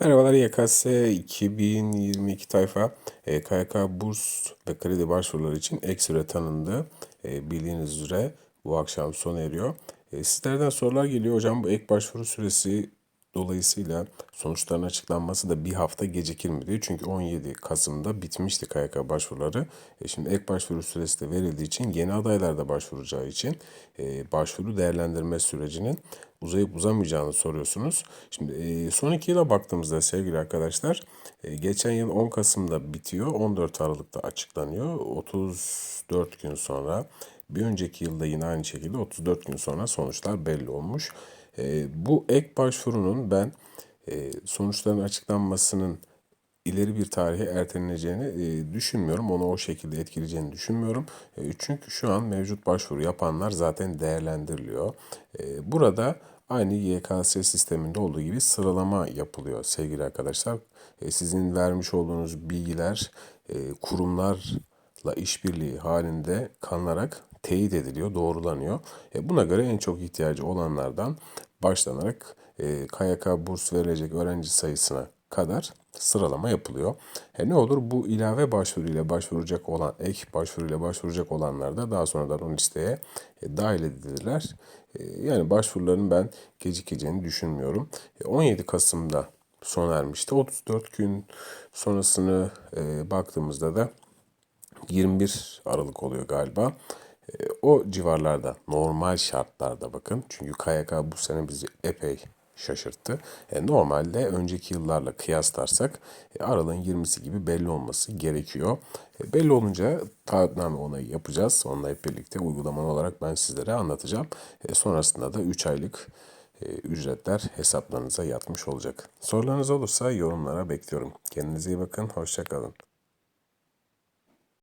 Merhabalar YKS 2022 tayfa e, KYK burs ve kredi başvuruları için ek süre tanındı. E, bildiğiniz üzere bu akşam sona eriyor. E, sizlerden sorular geliyor. Hocam bu ek başvuru süresi dolayısıyla sonuçların açıklanması da bir hafta gecikir mi diye. Çünkü 17 Kasım'da bitmişti KYK başvuruları. E, şimdi ek başvuru süresi de verildiği için yeni adaylar da başvuracağı için e, başvuru değerlendirme sürecinin uzayıp uzamayacağını soruyorsunuz. Şimdi e, son iki yıla baktığımızda sevgili arkadaşlar e, geçen yıl 10 Kasım'da bitiyor 14 Aralık'ta açıklanıyor 34 gün sonra bir önceki yılda yine aynı şekilde 34 gün sonra sonuçlar belli olmuş. E, bu ek başvurunun ben e, sonuçların açıklanmasının ileri bir tarihe erteleneceğini e, düşünmüyorum. Onu o şekilde etkileyeceğini düşünmüyorum. E, çünkü şu an mevcut başvuru yapanlar zaten değerlendiriliyor. E, burada aynı YKS sisteminde olduğu gibi sıralama yapılıyor sevgili arkadaşlar. E, sizin vermiş olduğunuz bilgiler e, kurumlarla işbirliği halinde kalınarak teyit ediliyor, doğrulanıyor. E, buna göre en çok ihtiyacı olanlardan başlanarak e, KYK burs verilecek öğrenci sayısına kadar sıralama yapılıyor. E ne olur bu ilave başvuru ile başvuracak olan ek başvuru ile başvuracak olanlar da daha sonradan o listeye e, dahil edilirler. E, yani başvuruların ben gecikeceğini düşünmüyorum. E, 17 Kasım'da sona ermişti. 34 gün sonrasını e, baktığımızda da 21 Aralık oluyor galiba. O civarlarda normal şartlarda bakın. Çünkü KYK bu sene bizi epey şaşırttı. E, normalde önceki yıllarla kıyaslarsak e, aralığın 20'si gibi belli olması gerekiyor. E, belli olunca taahhütname onayı yapacağız. Onunla hep birlikte uygulamalı olarak ben sizlere anlatacağım. E, sonrasında da 3 aylık e, ücretler hesaplarınıza yatmış olacak. Sorularınız olursa yorumlara bekliyorum. Kendinize iyi bakın. Hoşçakalın.